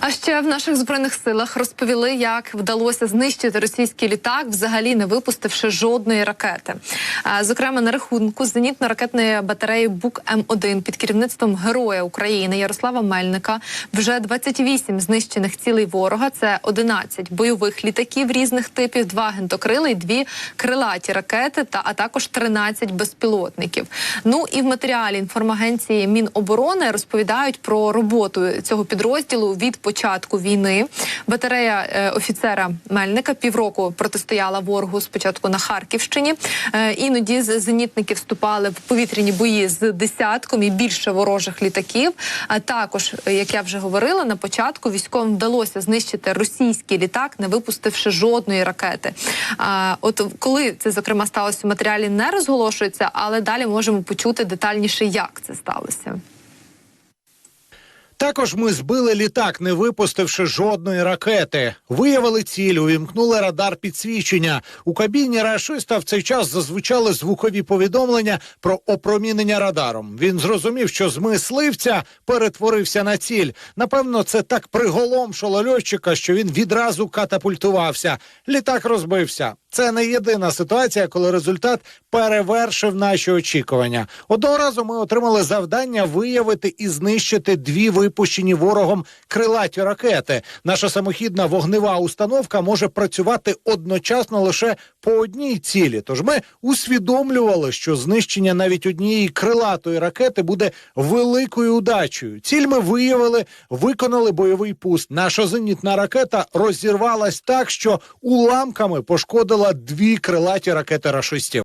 А ще в наших збройних силах розповіли, як вдалося знищити російський літак, взагалі не випустивши жодної ракети. Зокрема, на рахунку зенітно-ракетної батареї Бук М1 під керівництвом Героя України Ярослава Мельника вже 28 знищених цілей ворога. Це 11 бойових літаків різних типів, два гентокрили і дві крилаті ракети, та а також 13 безпілотників. Ну і в матеріалі інформагенції Міноборони розповідають про роботу цього підрозділу від початку війни. Батарея е, офіцера Мельника півроку протистояла ворогу спочатку на Харківщині. Е, іноді зенітники вступали в повітряні бої з десятком і більше ворожих літаків. А також, е, як я вже говорила, на початку військовим вдалося знищити російський літак, не випустивши жодної ракети. А от коли це зокрема сталося матеріалі, не розголошується, але далі можемо почути детальніше, як це сталося. Також ми збили літак, не випустивши жодної ракети. Виявили ціль, увімкнули радар підсвічення. У кабіні рашиста в цей час зазвучали звукові повідомлення про опромінення радаром. Він зрозумів, що з мисливця перетворився на ціль. Напевно, це так приголомшило льотчика, що він відразу катапультувався. Літак розбився. Це не єдина ситуація, коли результат перевершив наші очікування. Одного разу ми отримали завдання виявити і знищити дві випущені ворогом крилаті ракети. Наша самохідна вогнева установка може працювати одночасно лише по одній цілі. Тож ми усвідомлювали, що знищення навіть однієї крилатої ракети буде великою удачею. Ціль ми виявили, виконали бойовий пуст. Наша зенітна ракета розірвалась так, що уламками пошкодила дві крилаті ракети рашистів.